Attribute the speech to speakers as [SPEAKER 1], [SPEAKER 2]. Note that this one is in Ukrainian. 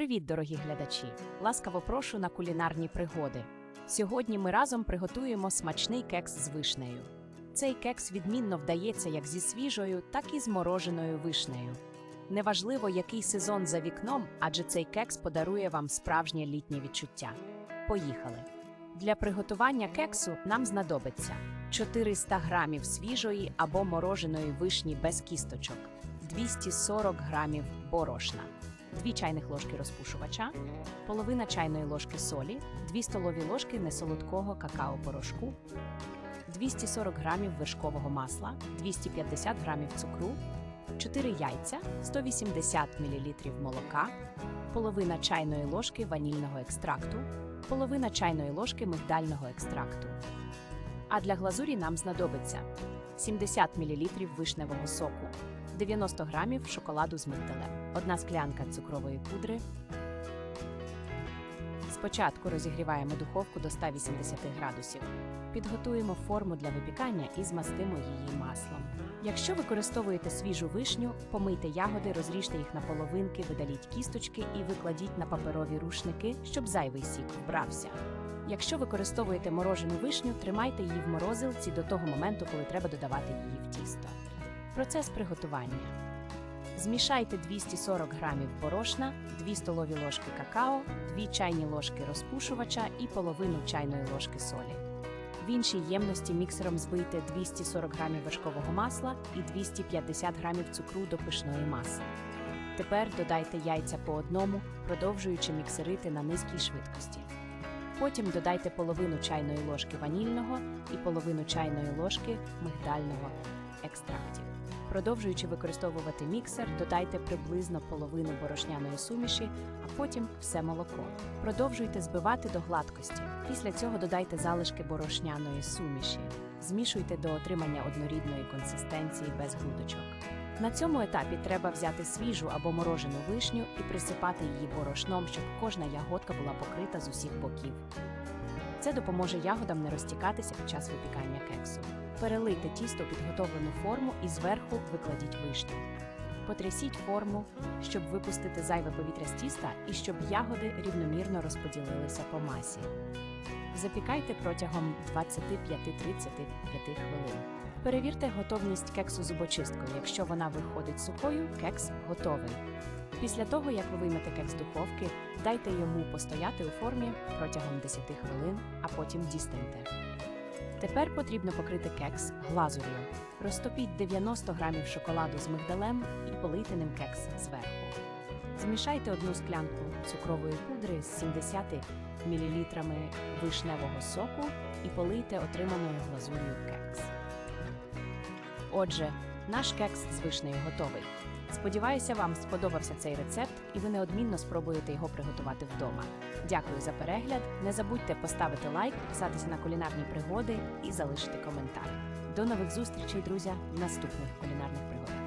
[SPEAKER 1] Привіт, дорогі глядачі! Ласкаво прошу на кулінарні пригоди. Сьогодні ми разом приготуємо смачний кекс з вишнею. Цей кекс відмінно вдається як зі свіжою, так і з мороженою вишнею. Неважливо, який сезон за вікном, адже цей кекс подарує вам справжнє літнє відчуття. Поїхали! Для приготування кексу нам знадобиться 400 грамів свіжої або мороженої вишні без кісточок, 240 грамів борошна, 2 чайних ложки розпушувача, половина чайної ложки солі, 2 столові ложки несолодкого какао-порошку, 240 грамів вершкового масла, 250 грамів цукру, 4 яйця, 180 мл молока, половина чайної ложки ванільного екстракту, половина чайної ложки мигдального екстракту. А для глазурі нам знадобиться 70 мл вишневого соку, 90 грамів шоколаду з мигдалем, одна склянка цукрової пудри. Спочатку розігріваємо духовку до 180 градусів. Підготуємо форму для випікання і змастимо її маслом. Якщо використовуєте свіжу вишню, помийте ягоди, розріжте їх на половинки, видаліть кісточки і викладіть на паперові рушники, щоб зайвий сік вбрався. Якщо використовуєте морожену вишню, тримайте її в морозилці до того моменту, коли треба додавати її в тісто. Процес приготування. Змішайте 240 грамів борошна, 2 столові ложки какао, 2 чайні ложки розпушувача і половину чайної ложки солі. В іншій ємності міксером збийте 240 грамів вершкового масла і 250 грамів цукру до пишної маси. Тепер додайте яйця по одному, продовжуючи міксерити на низькій швидкості. Потім додайте половину чайної ложки ванільного і половину чайної ложки мигдального екстрактів. Продовжуючи використовувати міксер, додайте приблизно половину борошняної суміші, а потім все молоко. Продовжуйте збивати до гладкості. Після цього додайте залишки борошняної суміші. Змішуйте до отримання однорідної консистенції без грудочок. На цьому етапі треба взяти свіжу або морожену вишню і присипати її борошном, щоб кожна ягодка була покрита з усіх боків. Це допоможе ягодам не розтікатися під час випікання. Перелийте тісто підготовлену форму і зверху викладіть вишню. Потрясіть форму, щоб випустити зайве повітря з тіста і щоб ягоди рівномірно розподілилися по масі. Запікайте протягом 25-35 хвилин. Перевірте готовність кексу зубочисткою. Якщо вона виходить сухою, кекс готовий. Після того, як ви виймете кекс з духовки, дайте йому постояти у формі протягом 10 хвилин, а потім дістаньте. Тепер потрібно покрити кекс глазур'ю. Розтопіть 90 грамів шоколаду з мигдалем і полийте ним кекс зверху. Змішайте одну склянку цукрової пудри з 70 мл вишневого соку і полийте отриманою глазур'ю кекс. Отже, наш кекс з вишнею готовий. Сподіваюся, вам сподобався цей рецепт, і ви неодмінно спробуєте його приготувати вдома. Дякую за перегляд. Не забудьте поставити лайк, писатися на кулінарні пригоди і залишити коментар. До нових зустрічей, друзі, в наступних кулінарних пригодах.